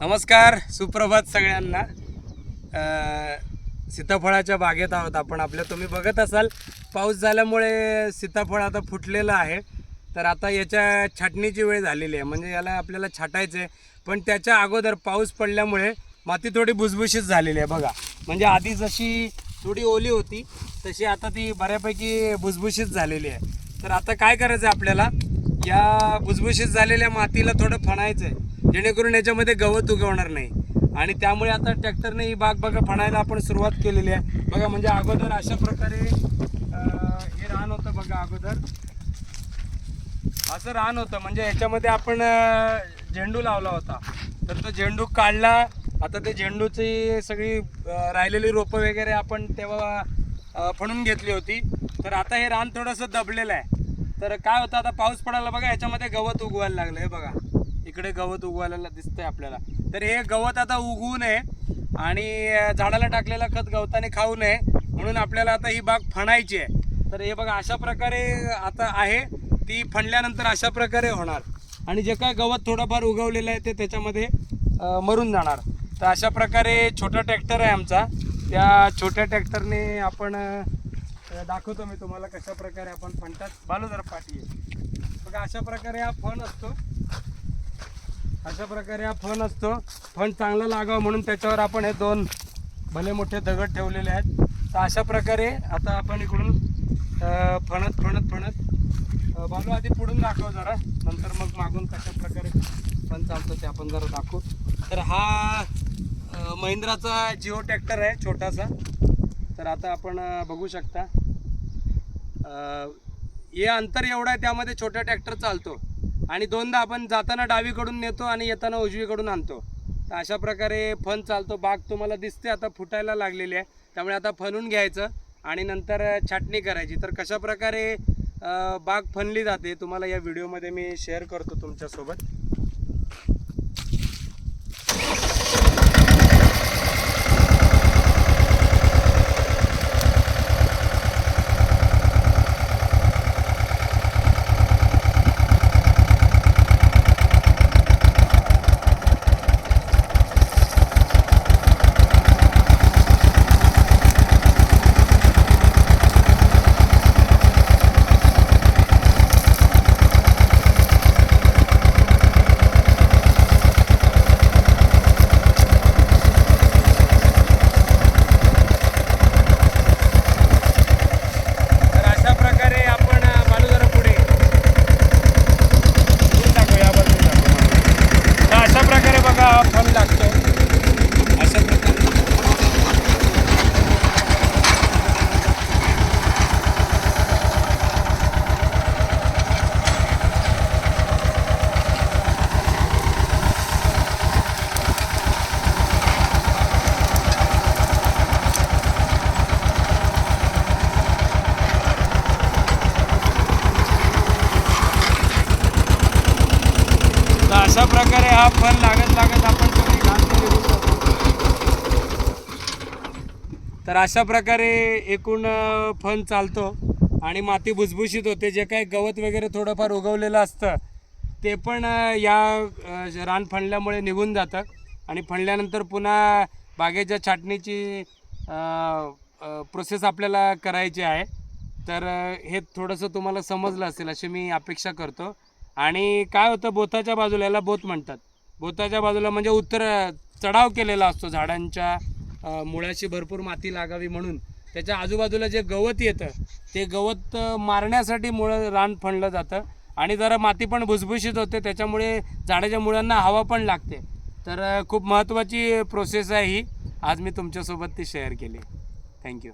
नमस्कार सुप्रभात सगळ्यांना. सीताफळाच्या बागेत आहोत आपण. आपल्या तुम्ही बघत असाल पाऊस झाल्यामुळे सीताफळ आता फुटलेलं आहे. तर आता याच्या छाटणीची वेळ झालेली आहे. म्हणजे याला आपल्याला छाटायचं आहे पण त्याच्या अगोदर पाऊस पडल्यामुळे माती थोडी भुसभुशीत झालेली आहे. बघा म्हणजे आधी जशी थोडी ओली होती तशी आता ती बऱ्यापैकी भुसभुशीत झालेली आहे. तर आता काय करायचं आहे आपल्याला? या भुसभुशीत झालेल्या मातीला थोडं फणायचं आहे जेणेकरून याच्यामध्ये गवत उगवणार नाही. आणि त्यामुळे आता ट्रॅक्टरने ही बाग बघा फणायला आपण सुरुवात केलेली आहे. बघा म्हणजे अगोदर अशा प्रकारे हे रान होतं बघा अगोदर. असं रान होतं. म्हणजे याच्यामध्ये आपण झेंडू लावला होता. तर तो झेंडू काढला. आता ते झेंडूची सगळी राहिलेली रोपं वगैरे आपण तेव्हा फणून घेतली होती. तर आता हे रान थोडंसं दबलेलं आहे. तर काय होतं आता पाऊस पडायला बघा याच्यामध्ये गवत उगवायला लागलं. हे बघा. इकडे गवत उगवायला दिसतंय आपल्याला. तर हे गवत आता उगवू नये आणि झाडाला टाकलेलं खत गवताने खाऊ नये. म्हणून आपल्याला आता ही बाग फणायची आहे. तर हे बघा अशा प्रकारे आता आहे. ती फणल्यानंतर अशा प्रकारे होणार. आणि जे काय गवत थोडंफार उगवलेलं आहे ते त्याच्यामध्ये मरून जाणार. तर अशा प्रकारे छोटा ट्रॅक्टर आहे आमचा. त्या छोट्या ट्रॅक्टरने आपण दाखवतो मी तुम्हाला कशा प्रकारे आपण फणतात. बालू जरा पाठी बघा अशा प्रकारे हा फण असतो. अशा प्रकारे हा फण असतो. फण चांगला लागावं म्हणून त्याच्यावर आपण हे दोन भले मोठे दगड ठेवलेले आहेत. तर अशा प्रकारे आता आपण इकडून फणत फणत फणत बालू आधी पुढून दाखव जरा. नंतर मग मागून कशा प्रकारे फण चालतो ते आपण जरा दाखवू. तर हा महिंद्राचा जिओ ट्रॅक्टर आहे छोटासा. तर आता आपण बघू शकता. हे अंतर एवढं आहे त्यामध्ये छोटा ट्रॅक्टर चालतो. आणि दोनदा आपण जाताना डावीकडून नेतो आणि येताना उजवीकडून आणतो. तर अशा प्रकारे फन चालतो. बाग तुम्हाला दिसते आता फुटायला लागलेली आहे. त्यामुळे आता फनून घ्यायचं आणि नंतर छाटणी करायची. तर कशा प्रकारे बाग फनली जाते तुम्हाला या व्हिडिओमध्ये मी शेअर करतो तुमच्यासोबत तर अशा प्रकारे आपण अ, बालू जरा पुढे इथून टाकू, या बाजूने टाकू. तर अशा प्रकारे बघा हा फल लागतो अशा प्रकारे तर अशा प्रकारे हा फल लागत लागत आपण सगळी घाण तर अशा प्रकारे एकूण फन चालतो आणि माती भुसभुशीत होते. जे काही गवत वगैरे थोडंफार उगवलेलं असतं ते पण या रान फणल्यामुळे निघून जातं. आणि फणल्यानंतर पुन्हा बागेच्या छाटणीची प्रोसेस आपल्याला करायची आहे. तर हे थोडंसं तुम्हाला समजलं असेल अशी मी अपेक्षा करतो. आणि काय होतं बोथाच्या बाजूला याला बोत म्हणतात. बोथाच्या बाजूला म्हणजे उत्तर चढाव केलेला असतो झाडांच्या मुळाशी भरपूर माती लागावी म्हणून. त्याच्या आजूबाजूला जे गवत येतं ते गवत मारण्यासाठी मुळं रान फणलं जातं. आणि जरा माती पण भुसभुशीत होते त्याच्यामुळे झाडाच्या मुळांना हवा पण लागते. तर खूप महत्त्वाची प्रोसेस आहे ही. आज मी तुमच्यासोबत ती शेअर केली. थँक्यू